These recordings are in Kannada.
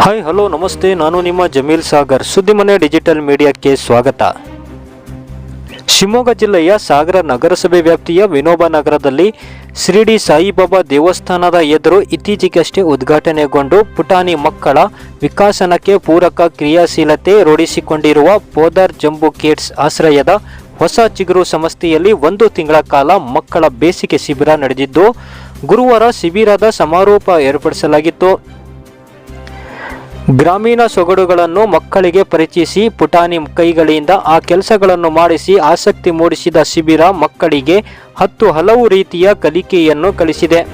ಹಾಯ್ ಹಲೋ ನಮಸ್ತೆ. ನಾನು ನಿಮ್ಮ ಜಮೀಲ್ ಸಾಗರ್. ಸುದ್ದಿಮನೆ ಡಿಜಿಟಲ್ ಮೀಡಿಯಾಕ್ಕೆ ಸ್ವಾಗತ. ಶಿವಮೊಗ್ಗ ಜಿಲ್ಲೆಯ ಸಾಗರ ನಗರಸಭೆ ವ್ಯಾಪ್ತಿಯ ವಿನೋಬ ನಗರದಲ್ಲಿ ಶ್ರೀಡಿ ಸಾಯಿಬಾಬಾ ದೇವಸ್ಥಾನದ ಎದುರು ಇತ್ತೀಚೆಗಷ್ಟೇ ಉದ್ಘಾಟನೆಗೊಂಡು ಪುಟಾಣಿ ಮಕ್ಕಳ ವಿಕಾಸನಕ್ಕೆ ಪೂರಕ ಕ್ರಿಯಾಶೀಲತೆ ರೂಢಿಸಿಕೊಂಡಿರುವ ಪೋದರ್ ಜಂಬು ಕಿಡ್ಸ್ ಆಶ್ರಯದ ಹೊಸ ಚಿಗುರು ಸಂಸ್ಥೆಯಲ್ಲಿ ಒಂದು ತಿಂಗಳ ಕಾಲ ಮಕ್ಕಳ ಬೇಸಿಗೆ ಶಿಬಿರ ನಡೆದಿದ್ದು, ಗುರುವಾರ ಶಿಬಿರದ ಸಮಾರೋಪ ಏರ್ಪಡಿಸಲಾಗಿತ್ತು. ಗ್ರಾಮೀಣ ಸೊಗಡುಗಳನ್ನು ಮಕ್ಕಳಿಗೆ ಪರಿಚಯಿಸಿ ಪುಟಾಣಿ ಕೈಗಳಿಂದ ಆ ಕೆಲಸಗಳನ್ನು ಮಾಡಿಸಿ ಆಸಕ್ತಿ ಮೂಡಿಸಿದ ಶಿಬಿರ ಮಕ್ಕಳಿಗೆ ಹತ್ತು ಹಲವು ರೀತಿಯ ಕಲಿಕೆಯನ್ನು ಕಲಿಸಿದೆ.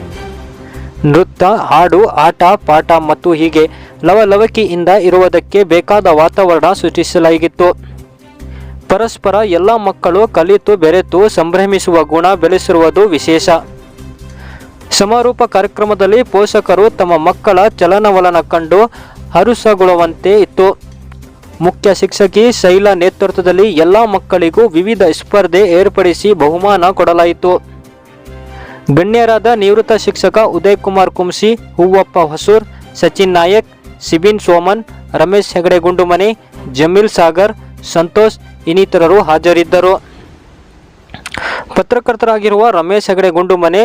ನೃತ್ಯ, ಹಾಡು, ಆಟ, ಪಾಠ ಮತ್ತು ಹೀಗೆ ಲವಲವಿಕೆಯಿಂದ ಇರುವುದಕ್ಕೆ ಬೇಕಾದ ವಾತಾವರಣ ಸೃಷ್ಟಿಸಲಾಗಿತ್ತು. ಪರಸ್ಪರ ಎಲ್ಲ ಮಕ್ಕಳು ಕಲಿತು ಬೆರೆತು ಸಂಭ್ರಮಿಸುವ ಗುಣ ಬೆಳೆಸಿರುವುದು ವಿಶೇಷ. ಸಮಾರೋಪ ಕಾರ್ಯಕ್ರಮದಲ್ಲಿ ಪೋಷಕರು ತಮ್ಮ ಮಕ್ಕಳ ಚಲನವಲನ ಕಂಡು ಹರುಸಗೊಳ್ಳುವಂತೆ ಇತ್ತು. ಮುಖ್ಯ ಶಿಕ್ಷಕಿ ಶೈಲಾ ನೇತೃತ್ವದಲ್ಲಿ ಎಲ್ಲ ಮಕ್ಕಳಿಗೂ ವಿವಿಧ ಸ್ಪರ್ಧೆ ಏರ್ಪಡಿಸಿ ಬಹುಮಾನ ಕೊಡಲಾಯಿತು. ಗಣ್ಯರಾದ ನಿವೃತ್ತ ಶಿಕ್ಷಕ ಉದಯ್ ಕುಮಾರ್ ಕುಂಸಿ, ಹೂವಪ್ಪ ಹೊಸೂರ್, ಸಚಿನ್ ನಾಯಕ್, ಸಿಬಿನ್ ಸೋಮನ್, ರಮೇಶ್ ಹೆಗಡೆ ಗುಂಡುಮನೆ ಜಮೀಲ್ ಸಾಗರ್, ಸಂತೋಷ್ ಇನ್ನಿತರರು ಹಾಜರಿದ್ದರು. ಪತ್ರಕರ್ತರಾಗಿರುವ ರಮೇಶ್ ಹೆಗಡೆ ಗುಂಡುಮನೆ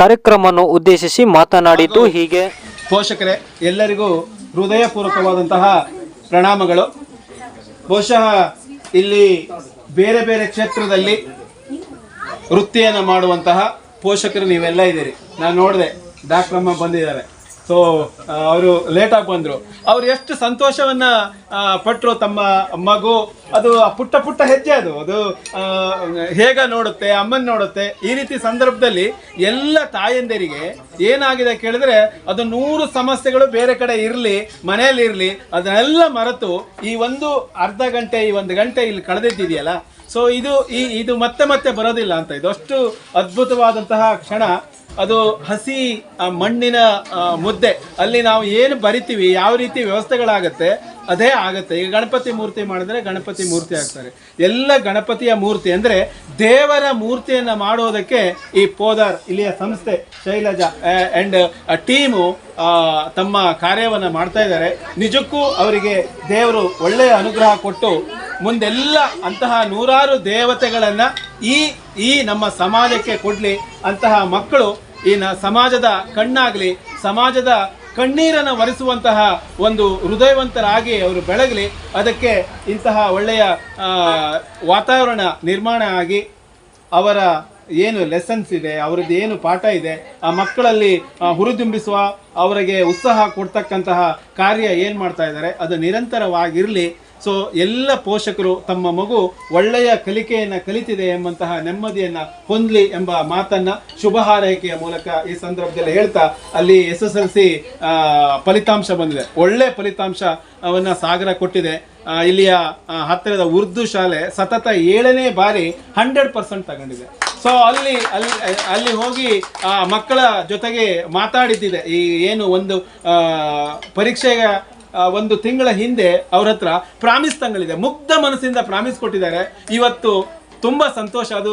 ಕಾರ್ಯಕ್ರಮವನ್ನು ಉದ್ದೇಶಿಸಿ ಮಾತನಾಡಿದ್ದು ಹೀಗೆ. ಪೋಷಕರೇ, ಎಲ್ಲರಿಗೂ ಹೃದಯಪೂರ್ವಕವಾದಂತಹ ಪ್ರಣಾಮಗಳು. ಬಹುಶಃ ಇಲ್ಲಿ ಬೇರೆ ಬೇರೆ ಕ್ಷೇತ್ರದಲ್ಲಿ ವೃತ್ತಿಯನ್ನು ಮಾಡುವಂತಹ ಪೋಷಕರು ನೀವೆಲ್ಲ ಇದ್ದೀರಿ. ನಾನು ನೋಡಿದೆ ಡಾಕ್ಟ್ರಮ್ಮ ಬಂದಿದ್ದಾರೆ. ಸೊ ಅವರು ಲೇಟಾಗಿ ಬಂದರು. ಅವ್ರು ಎಷ್ಟು ಸಂತೋಷವನ್ನ ಪಟ್ಟರು ತಮ್ಮ ಮಗು. ಅದು ಪುಟ್ಟ ಪುಟ್ಟ ಹೆಜ್ಜೆ ಅದು. ಅದು ಹೇಗೆ ನೋಡುತ್ತೆ, ಅಮ್ಮನ ನೋಡುತ್ತೆ. ಈ ರೀತಿ ಸಂದರ್ಭದಲ್ಲಿ ಎಲ್ಲ ತಾಯಂದಿರಿಗೆ ಏನಾಗಿದೆ ಕೇಳಿದ್ರೆ, ಅದು ನೂರು ಸಮಸ್ಯೆಗಳು ಬೇರೆ ಕಡೆ ಇರಲಿ, ಮನೆಯಲ್ಲಿ ಇರಲಿ, ಅದನ್ನೆಲ್ಲ ಮರೆತು ಈ ಒಂದು ಅರ್ಧ ಗಂಟೆ, ಈ ಒಂದು ಗಂಟೆ ಇಲ್ಲಿ ಕಳೆದಿದ್ದಿದೆಯಲ್ಲ ಸೊ ಇದು ಈ, ಇದು ಮತ್ತೆ ಮತ್ತೆ ಬರೋದಿಲ್ಲ ಅಂತ. ಇದು ಅಷ್ಟು ಅದ್ಭುತವಾದಂತಹ ಕ್ಷಣ. ಅದು ಹಸಿ ಮಣ್ಣಿನ ಮುದ್ದೆ. ಅಲ್ಲಿ ನಾವು ಏನು ಬರಿತೀವಿ, ಯಾವ ರೀತಿ ವ್ಯವಸ್ಥೆಗಳಾಗತ್ತೆ, ಅದೇ ಆಗುತ್ತೆ. ಈಗ ಗಣಪತಿ ಮೂರ್ತಿ ಮಾಡಿದ್ರೆ ಗಣಪತಿ ಮೂರ್ತಿ ಆಗ್ತಾರೆ. ಎಲ್ಲ ಗಣಪತಿಯ ಮೂರ್ತಿ ಅಂದರೆ ದೇವರ ಮೂರ್ತಿಯನ್ನು ಮಾಡೋದಕ್ಕೆ ಈ ಪೋದಾರ್, ಇಲ್ಲಿಯ ಸಂಸ್ಥೆ, ಶೈಲಜಾ ಆ್ಯಂಡ್ ಟೀಮು ತಮ್ಮ ಕಾರ್ಯವನ್ನು ಮಾಡ್ತಾ ಇದ್ದಾರೆ. ನಿಜಕ್ಕೂ ಅವರಿಗೆ ದೇವರು ಒಳ್ಳೆಯ ಅನುಗ್ರಹ ಕೊಟ್ಟು ಮುಂದೆಲ್ಲ ಅಂತಹ ನೂರಾರು ದೇವತೆಗಳನ್ನು ಈ ಈ ನಮ್ಮ ಸಮಾಜಕ್ಕೆ ಕೊಡಲಿ. ಅಂತಹ ಮಕ್ಕಳು ಈ ನ ಸಮಾಜದ ಕಣ್ಣಾಗಲಿ, ಸಮಾಜದ ಕಣ್ಣೀರನ್ನು ಒರೆಸುವಂತಹ ಒಂದು ಹೃದಯವಂತರಾಗಿ ಅವರು ಬೆಳಗಲಿ, ಅದಕ್ಕೆ ಇಂತಹ ಒಳ್ಳೆಯ ವಾತಾವರಣ ನಿರ್ಮಾಣ ಆಗಿ ಅವರ ಏನು ಲೆಸನ್ಸ್ ಇದೆ, ಅವರದ್ದು ಏನು ಪಾಠ ಇದೆ, ಆ ಮಕ್ಕಳಲ್ಲಿ ಹುರಿದುಂಬಿಸುವ, ಅವರಿಗೆ ಉತ್ಸಾಹ ಕೊಡ್ತಕ್ಕಂತಹ ಕಾರ್ಯ ಏನು ಮಾಡ್ತಾ ಇದ್ದಾರೆ, ಅದು ನಿರಂತರವಾಗಿರಲಿ ಸೊ ಎಲ್ಲ ಪೋಷಕರು ತಮ್ಮ ಮಗು ಒಳ್ಳೆಯ ಕಲಿಕೆಯನ್ನು ಕಲಿತಿದೆ ಎಂಬಂತಹ ನೆಮ್ಮದಿಯನ್ನು ಹೊಂದಲಿ ಎಂಬ ಮಾತನ್ನು ಶುಭ ಹಾರೈಕೆಯ ಮೂಲಕ ಈ ಸಂದರ್ಭದಲ್ಲಿ ಹೇಳ್ತಾ, ಅಲ್ಲಿ ಎಸ್ ಎಸ್ ಎಲ್ ಸಿ ಫಲಿತಾಂಶ ಬಂದಿದೆ. ಒಳ್ಳೆ ಫಲಿತಾಂಶ ಅವನ್ನ ಸಾಗರ ಕೊಟ್ಟಿದೆ. ಇಲ್ಲಿಯ ಹತ್ತಿರದ ಉರ್ದು ಶಾಲೆ ಸತತ ಏಳನೇ ಬಾರಿ ಹಂಡ್ರೆಡ್ ಪರ್ಸೆಂಟ್ ತಗೊಂಡಿದೆ. ಸೊ ಅಲ್ಲಿ ಅಲ್ಲಿ ಅಲ್ಲಿ ಹೋಗಿ, ಆ, ಮಕ್ಕಳ ಜೊತೆಗೆ ಮಾತಾಡಿದ್ದಿದೆ. ಈ ಏನು ಒಂದು ಪರೀಕ್ಷೆಗೆ ಒಂದು ತಿಂಗಳ ಹಿಂದೆ ಅವ್ರ ಹತ್ರ ಪ್ರಾಮಿಸ್ ತಂಗಳಿದೆ. ಮುಗ್ಧ ಮನಸ್ಸಿಂದ ಪ್ರಾಮಿಸ್ ಕೊಟ್ಟಿದ್ದಾರೆ. ಇವತ್ತು ತುಂಬ ಸಂತೋಷ. ಅದು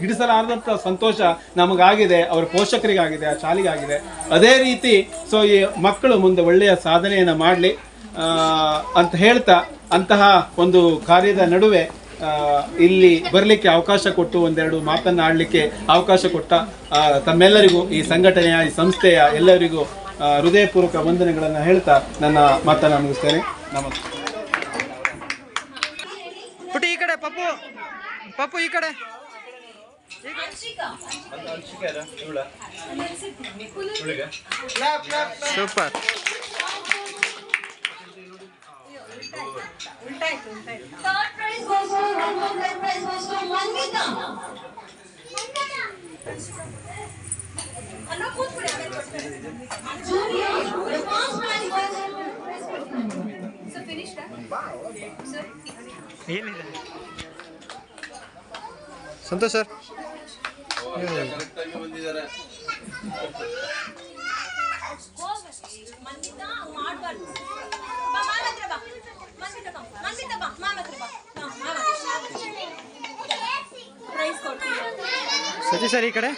ಹಿಡಿಸಲಾರದಂಥ ಸಂತೋಷ ನಮಗಾಗಿದೆ. ಅವರ ಪೋಷಕರಿಗಾಗಿದೆ, ಆ ಶಾಲೆಗಾಗಿದೆ. ಅದೇ ರೀತಿ, ಸೊ ಈ ಮಕ್ಕಳು ಮುಂದೆ ಒಳ್ಳೆಯ ಸಾಧನೆಯನ್ನು ಮಾಡಲಿ ಅಂತ ಹೇಳ್ತಾ ಅಂತಹ ಒಂದು ಕಾರ್ಯದ ನಡುವೆ ಇಲ್ಲಿ ಬರಲಿಕ್ಕೆ ಅವಕಾಶ ಕೊಟ್ಟು ಒಂದೆರಡು ಮಾತನ್ನು ಆಡಲಿಕ್ಕೆ ಅವಕಾಶ ಕೊಟ್ಟ ತಮ್ಮೆಲ್ಲರಿಗೂ, ಈ ಸಂಘಟನೆಯ, ಈ ಸಂಸ್ಥೆಯ ಎಲ್ಲರಿಗೂ ಹೃದಯಪೂರ್ವಕ ವಂದನೆಗಳನ್ನು ಹೇಳ್ತಾ ನನ್ನ ಮಾತನ್ನು ಮುಗಿಸ್ತೇನೆ. ನಮಸ್ತೆ. ಪುಟಿ ಈ ಕಡೆ ಪಪ್ಪು. ಪಪ್ಪು ಈ ಕಡೆ. ಸೂಪರ್. ಮಾಮ ಪ್ರೈಸ್ ಕೊಡ್ತೀವಿ ಸತೀಶ್ ಸರ್ ಈ ಕಡೆ